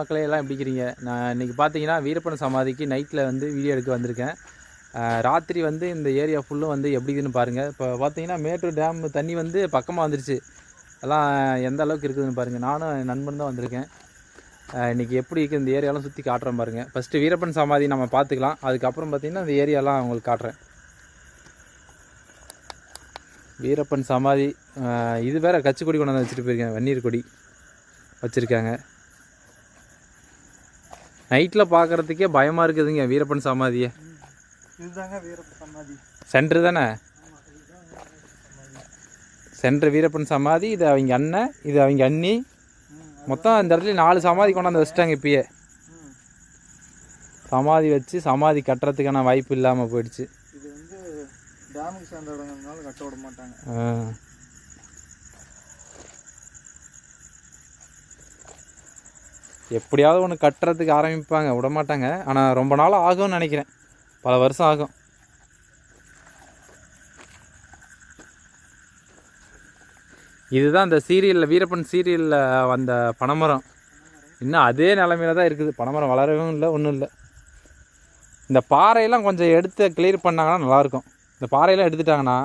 மக்களே எல்லாம் எப்படி இருக்கிறீங்க நான் இன்றைக்கி பார்த்தீங்கன்னா வீரப்பன் சமாதிக்கு நைட்டில் வந்து வீடியோ எடுக்க வந்திருக்கேன். ராத்திரி வந்து இந்த ஏரியா ஃபுல்லும் வந்து எப்படி இருக்குன்னு பாருங்கள் இப்போ பார்த்தீங்கன்னா மேட்டூர் டேம் தண்ணி வந்து பக்கமாக வந்துருச்சு. எல்லாம் எந்த அளவுக்கு இருக்குதுன்னு பாருங்கள் நானும் என் நண்பன் தான் வந்திருக்கேன். இன்றைக்கி இன்னைக்கு எப்படி இருக்குது இந்த ஏரியாலாம் சுற்றி காட்டுறேன் பாருங்கள் ஃபஸ்ட்டு வீரப்பன் சமாதி நம்ம பார்த்துக்கலாம் அதுக்கப்புறம் பார்த்திங்கன்னா இந்த ஏரியாலாம் உங்களுக்கு காட்டுறேன். வீரப்பன் சமாதி இது வேறு கச்சிக்கொடி கொடி வச்சுட்டு போயிருக்கேன். வன்னீர் கொடி வச்சுருக்காங்க. நைட்டில் பார்க்குறதுக்கே பயமாக இருக்குதுங்க வீரப்பன் சமாதியை. இதுதாங்க வீரப்ப சமாதி. சென்ட்ரு தானே? சென்ட்ரு வீரப்பன் சமாதி இது அவங்க அண்ணன் இது அவங்க அண்ணி. மொத்தம் இந்த இடத்துல நாலு சமாதி கொண்டாந்து வச்சுட்டாங்க இப்பயே. சமாதி வச்சு சமாதி கட்டுறதுக்கான வாய்ப்பு இல்லாமல் போயிடுச்சு. இது வந்து டேமுக்கு சேர்ந்த இடங்கிறதுனால கட்ட விட மாட்டாங்க. எப்படியாவது ஒன்று கட்டுறதுக்கு ஆரம்பிப்பாங்க விட மாட்டாங்க ஆனால் ரொம்ப நாள் ஆகும்னு நினைக்கிறேன். பல வருஷம் ஆகும். இதுதான் இந்த சீரியலில் வீரப்பன் சீரியலில் வந்த பனைமரம். இன்னும் அதே நிலமையில தான் இருக்குது. பனைமரம் வளரவும் இல்லை ஒன்றும் இல்லை. இந்த பாறையெல்லாம் கொஞ்சம் எடுத்து கிளியர் பண்ணாங்கன்னா நல்லாயிருக்கும். இந்த பாறையெல்லாம் எடுத்துட்டாங்கன்னா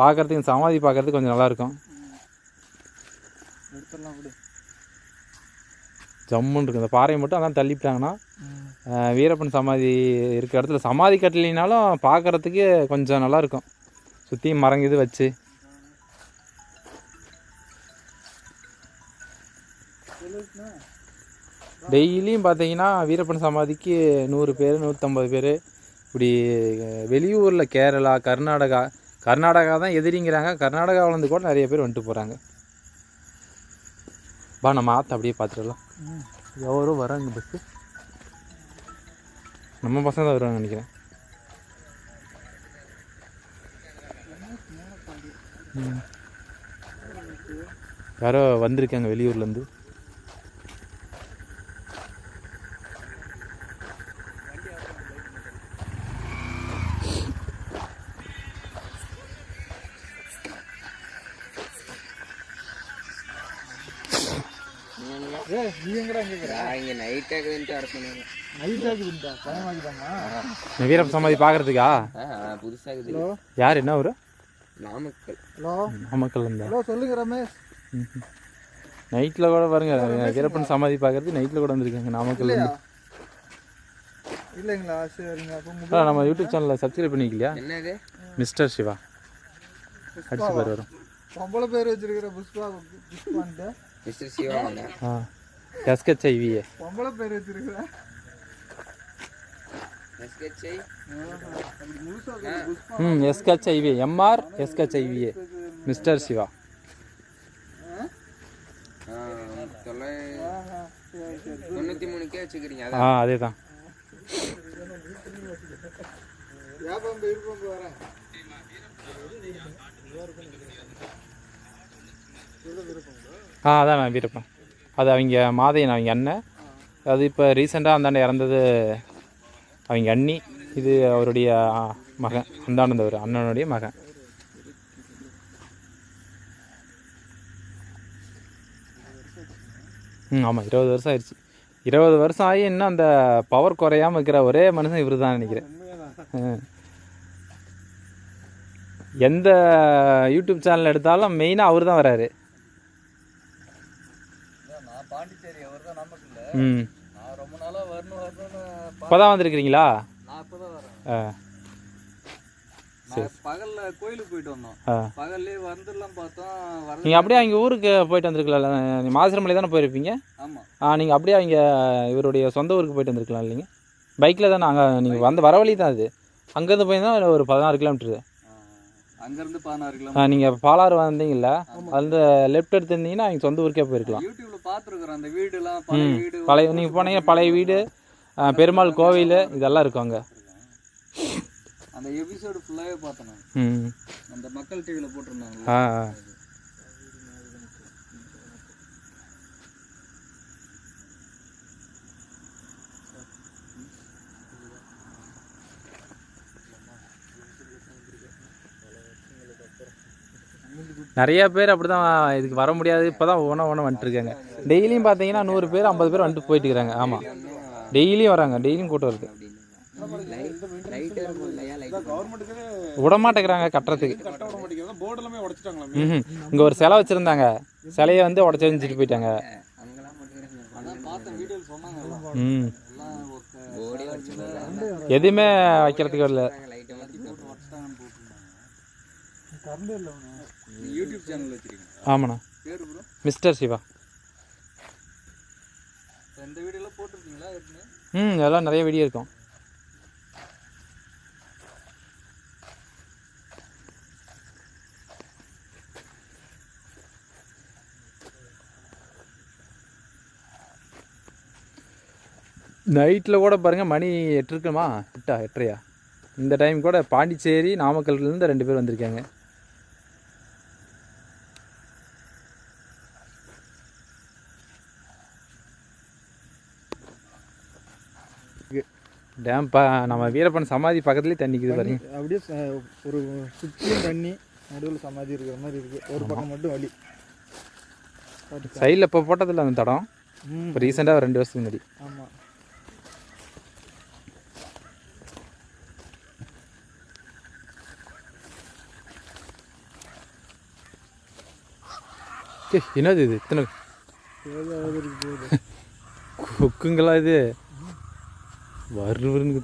பார்க்குறதுக்கு சமாதி பார்க்குறதுக்கு கொஞ்சம் நல்லாயிருக்கும். எடுத்துடலாம் விடு. ஜம்முன்னு இருக்கும் இந்த பாறையை மட்டும் அதான் தள்ளிவிட்டாங்கன்னா வீரப்பன் சமாதி இருக்கிற இடத்துல சமாதி கட்டலினாலும் பார்க்குறதுக்கு கொஞ்சம் நல்லாயிருக்கும் சுற்றி மரங்குது வச்சு. டெய்லியும் பார்த்தீங்கன்னா வீரப்பன் சமாதிக்கு நூறு பேர் நூற்றம்பது பேர். இப்படி வெளியூரில் கேரளா கர்நாடகா கர்நாடகா தான் எதிரிங்கிறாங்க. கர்நாடகாவிலேருந்து கூட நிறைய பேர் வந்துட்டு போகிறாங்க பா நம்ம ஆற்ற அப்படியே பார்த்துடலாம் எவரோ வராங்க பஸ்ஸு நம்ம பசங்க தான் வருவாங்க நினைக்கிறேன். யாரோ வந்திருக்காங்க வெளியூர்லேருந்து ஏ நீ எங்கடா கேட்குற இங்கே நைட் ஆகுதுன்ட்டு அரசனாங்க நைட் ஆகுதுண்டா பயமாக்குதாமா வீரப்பன் சமாதி பார்க்குறதுக்கா? புதுசாகுது யார் என்ன ஊர்? நாமக்கல். ஹலோ? நாமக்கல் இருந்தா ஹலோ சொல்லுங்க ரமேஷ். நைட்டில் கூட பாருங்க வீரப்பன் சமாதி பார்க்கறது நைட்டில் கூட வந்திருக்காங்க நாமக்கல் இல்லைங்களா சரிங்க அப்போ நம்ம யூடியூப் சேனலில் சப்ஸ்கிரைப் பண்ணிக்கலையா? என்னது? மிஸ்டர் சிவா. அடிச்சு பேர் வரும். பொம்பளை பேர் வச்சிருக்கிற புஷ்பா புஷ்பான்ட்டு. மிஸ்டர் சிவாங்க ஆ. எஸ்கெச்ஐவிஏ பொம்பளை பேர் வச்சிருக்கிற எஸ்கெச்ஐ அப்படி முழுசா சொல்லு, புஷ்பா ம் எஸ்கெச்ஐவி எம்ஆர் எஸ்கெச்ஐவிஏ மிஸ்டர் சிவா. தொண்ணூற்றி மூணுக்கே வச்சுக்கிறீங்க ஆ அதான் அதே தான் ஆ அதான் நான் வீரப்பன் அது அவங்க மாதையன் அவங்க அண்ணன். அது இப்போ ரீசெண்டாக அந்தாண்ட இறந்தது அவங்க அண்ணி. இது அவருடைய மகன். அந்தானந்தவர் அண்ணனுடைய மகன். ம் ஆமாம் இருபது வருஷம் ஆயிடுச்சு. இருபது வருஷம் ஆகி இன்னும் அந்த பவர் குறையாம இருக்கிற ஒரே மனுஷன் இவர் தான் நினைக்கிறேன். எந்த யூடியூப் சேனல் எடுத்தாலும் மெயினாக அவர் தான் வராரு நான் பாண்டிச்சேரி அவர் தான் நமக்கு இல்லை ம். ரொம்ப நாளாக வரணும் வரணும்னு இப்போ தான் வந்திருக்கிறீங்களா? நான் இப்போ தான் வரேன். ஆ. நான் பகல்ல கோயிலுக்கு போயிட்டு வந்தோம். ஆ. பகல்லே வந்துடலாம் பார்த்தோம் வரல. நீங்கள் அப்படியே அவங்க ஊருக்கு போயிட்டு வந்திருக்கலாம்ல? நீ மாசிரமலை தானே போயிருப்பீங்க? ஆ நீங்கள் அப்படியே அவங்க இவருடைய சொந்த ஊருக்கு போயிட்டு வந்திருக்கலாம் இல்லைங்க பைக்கில் தானே அங்கே நீங்கள் வந்த வர வழி தான் அது. அங்கேருந்து போயிருந்தா ஒரு பதினாறு கிலோமீட்டரு. அங்கிருந்து பதினாறு கிலோ நீங்கள் பாலாறு வந்தீங்கல்ல அந்த லெஃப்ட் எடுத்திருந்தீங்கன்னா அவங்க சொந்த ஊருக்கே போயிருக்கலாம். யூடியூப்ல பாத்துருக்குறோம் அந்த வீடுலாம் பழைய வீடு பழைய நீங்கள் போனீங்க பழைய வீடு பெருமாள் கோவில் இதெல்லாம் இருக்கும் அங்கே. அந்த எபிசோடு ஃபுல்லாவே பார்த்தேன் நான். ம். அந்த மக்கள் டிவில போட்டிருந்தாங்க நிறைய பேர் அப்படி தான் இதுக்கு வர முடியாது. இப்போ தான் ஒவ்வொன்றா ஒன்றா வந்துட்டுருக்காங்க. டெய்லியும் பார்த்தீங்கன்னா நூறு பேர் ஐம்பது பேர் வந்துட்டு போயிட்டு இருக்கிறாங்க ஆமாம் டெய்லியும் வராங்க. டெய்லியும் கூட்டம் வருது லைட் விட கட்டுறதுக்கு. ம் இங்கே ஒரு சிலை வச்சுருந்தாங்க. சிலையை வந்து உடச்சி எரிஞ்சிட்டு போயிட்டாங்க. ம். எதுவுமே வைக்கிறதுக்கு இல்லை யூடியூப் சேனல் வச்சிருக்கீங்க ஆமாண்ணா. பேர் ப்ரோ மிஸ்டர் சிவா. இந்த வீடியோலாம் போட்டிருக்கீங்களா ம் அதெல்லாம் நிறைய வீடியோ இருக்கும். நைட்டில் கூட பாருங்கள் மணி எட்டு இருக்குமா? எட்டா எட்டரையா? இந்த டைம் கூட பாண்டிச்சேரி நாமக்கல்லேருந்து ரெண்டு பேர் வந்திருக்காங்க. டேம் பா நம்ம வீரப்பன் சமாதி பக்கத்துலேயே தண்ணிக்குது பாருங்க. அப்படியே ஒரு சுற்றியும் தண்ணி நடுவில் சமாதி இருக்கிற மாதிரி இருக்கு. ஒரு பக்கம் மட்டும் வழி சைடில் இப்போ போட்டதில்ல அந்த தடம். ம். இப்போ ரீசெண்டாக ரெண்டு வருஷத்துக்கு முன்னாடி. ஆமாம் என்னது இது? இத்தனை கொக்குங்களா இது? വേറൊരു വീടിന്